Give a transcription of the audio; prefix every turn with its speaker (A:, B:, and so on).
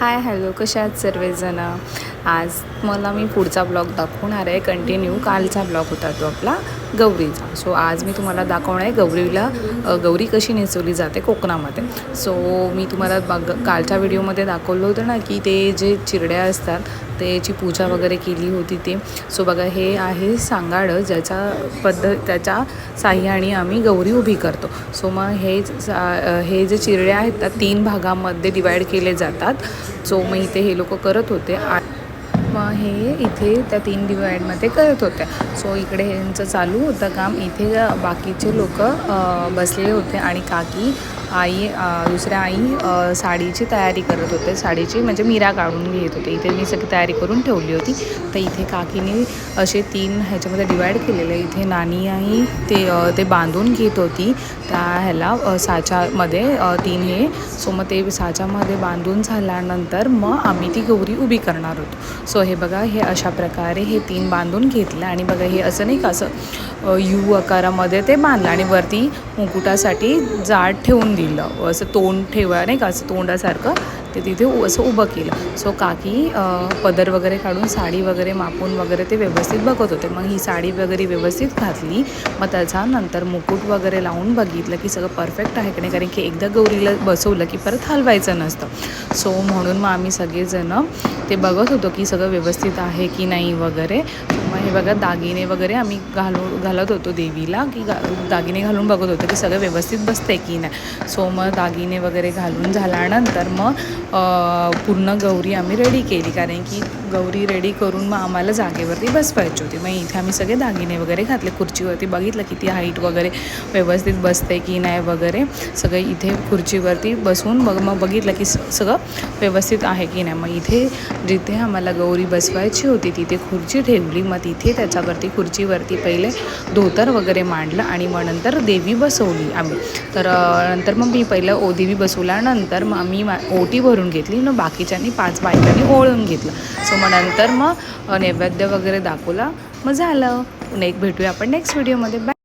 A: Hi hello कशा आहात सर्वजण? आज मला मी पुढचा ब्लॉग दाखवणार आहे. कंटिन्यू कालचा ब्लॉग होता तो आपला गौरीचा. सो आज मी तुम्हाला दाखवणार आहे गौरीला गौरी कशी नेसवली जाते कोकणामध्ये. सो मी तुम्हाला बघ कालच्या व्हिडिओमध्ये दाखवलं होतं ना की ते जे चिरड्या असतात त्याची पूजा वगैरे केली होती ते. सो बघा हे आहे सांगाडं ज्याच्या पद्धत त्याच्या साह्याने आम्ही गौरी उभी करतो. सो मग हे सा- हे जे चिरड्या आहेत त्या तीन भागामध्ये डिवाईड केले जातात. सो मग इथे हे लोक करत होते. आ- हे इथे त्या तीन डिवाईडमध्ये करत होत्या सो इकडे यांचं चालू होतं काम. इथे बाकीचे लोक बसले होते आणि काकी आई दुसऱ्या आई साडीची तयारी करत होते. साडीची म्हणजे मिरा काढून घेत होते. इथे मी सगळी तयारी करून ठेवली होती. तर इथे काकीने असे तीन ह्याच्यामध्ये डिवाईड केलेले. इथे नानी आई ते ते बांधून घेत होती. त्या ह्याला साच्यामध्ये तीन हे. सो मग ते साच्यामध्ये बांधून झाल्यानंतर मग आम्ही ती गौरी उभी करणार होतो. सो हे बघा हे अशा प्रकारे हे तीन बांधून घेतलं. आणि बघा हे असं नाही का असं यू आकारामध्ये ते बांधलं. आणि वरती मुकुटासाठी जाड ठेवून दिलं. असं तोंड ठेवा नाही का? असं तोंडासारखं ते तिथे उ- असं उभं केलं. सो काकी पदर वगैरे काढून साडी वगैरे मापून वगैरे ते व्यवस्थित बघत होते. मग ही साडी वगैरे व्यवस्थित घातली. मग त्याच्यानंतर मुकुट वगैरे लावून बघितलं की सगळं परफेक्ट आहे की नाही? कारण की एकदा गौरीला बसवलं की परत हलवायचं नसतं. सो म्हणून मग आम्ही सगळेजणं ते बघत होतो की सगळं व्यवस्थित आहे की नाही वगैरे. मग हे बघा दागिने वगैरे आम्ही घालू घालत होतो देवीला की गा दागिने घालून बघत होतो की सगळं व्यवस्थित बसते की नाही? सो मग दागिने वगैरे घालून झाल्यानंतर मग पूर्ण गौरी आम्ही रेडी केली. कारण की गौरी रेडी करून मग आम्हाला जागेवरती बसवायची होती. मग इथे आम्ही सगळे दागिने वगैरे घातले. खुर्चीवरती बघितलं किती हाईट वगैरे व्यवस्थित बसते की नाही वगैरे. सगळं इथे खुर्चीवरती बसून मग मग बघितलं की स सगळं व्यवस्थित आहे की नाही. मग इथे जिथे आम्हाला गौरी बसवायची होती तिथे खुर्ची ठेवली. मग तिथे त्याच्यावरती खुर्चीवरती पहिले धोतर वगैरे मांडलं आणि मग नंतर देवी बसवली आम्ही. तर नंतर मग मी पहिलं ओदिवी बसवल्यानंतर मग मी मा ओटी भरून घेतली मग बाकीच्यांनी पाच बायकांनी ओळून घेतलं. सो मग नंतर मग नैवेद्य वगैरे दाखवला. मग झालं. एक भेटूया आपण नेक्स्ट व्हिडिओमध्ये बाय